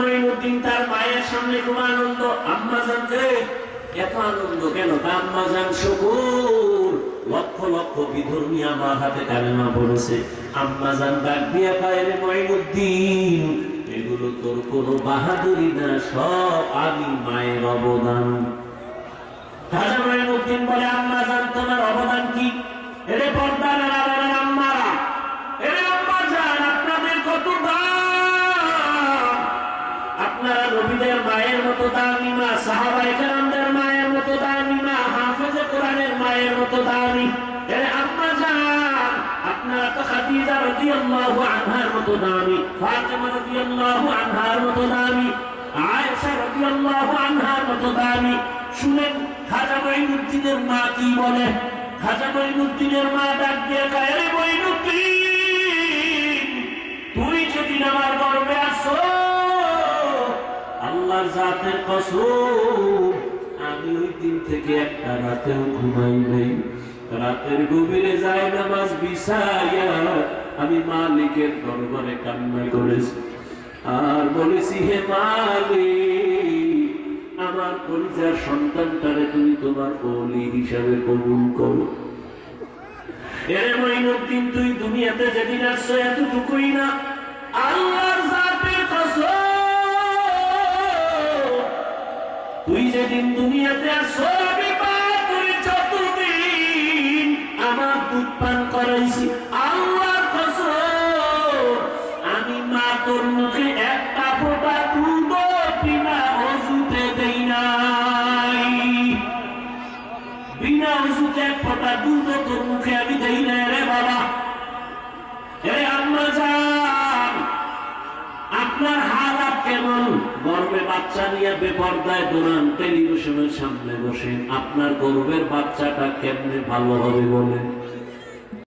মঈনুদ্দিন তার মায়ের সামনে আনন্দ। আম্মা জানতে এত আনন্দ কেন? আম্মা শুকুর। লক্ষ লক্ষ আমার হাতে কালেমা পড়েছে। আম্মা ডাক দিয়া এগুলো তোর কোনো বাহাদুরি না, সব আমি মায়ের অবদান। খাজা মঈনুদ্দিন বলে, আম্মা তোমার অবদান কি? এরে পর্দা নারা মতো দামি এরে আম্মা জান, আপনারা তো খাদিজা মতো দামি, ফাতেমা রাদিয়াল্লাহু আনহার মতো দামি, আয়েশা দামি। শুনেন, খাজা মঈনুদ্দিনের মা কি বলে? খাজা মঈনুদ্দিনের মা ডাক দিয়ে কয় রে মঈনুদ্দিন, তুই যেদিন আমার গর্বে আসো, আল্লাহর জাতের কসম দিন থেকে একটা রাতেও ঘুমাই নাই। রাতের গভীরে যাই নামাজ বিছাইয়া আমি মালিকের দরবারে কান্না করেছি। আর বলেছি, হে মালিক, আমার পরিচার সন্তানটারে তুমি তোমার অলি হিসাবে কবুল করো। এর মঈনুদ্দিন তুই দুনিয়াতে যেদিন আসছো এতটুকুই না। আল্লাহর তুই যেদিন দুনিয়াতে মা তুই যতদিন আমার দুধ পান করাইছি, আল্লাহর কসম, আমি মা তোর মুখে একটা ফোঁটা বিনা দেই বিনা এক ফোঁটা দুধ তোর মুখে আমি বাচ্চা নিয়ে বেপর্দায় দৌড়ান টেলিভিশনের সামনে বসে আপনার গর্বের বাচ্চাটা কেমনে ভালো হবে বলে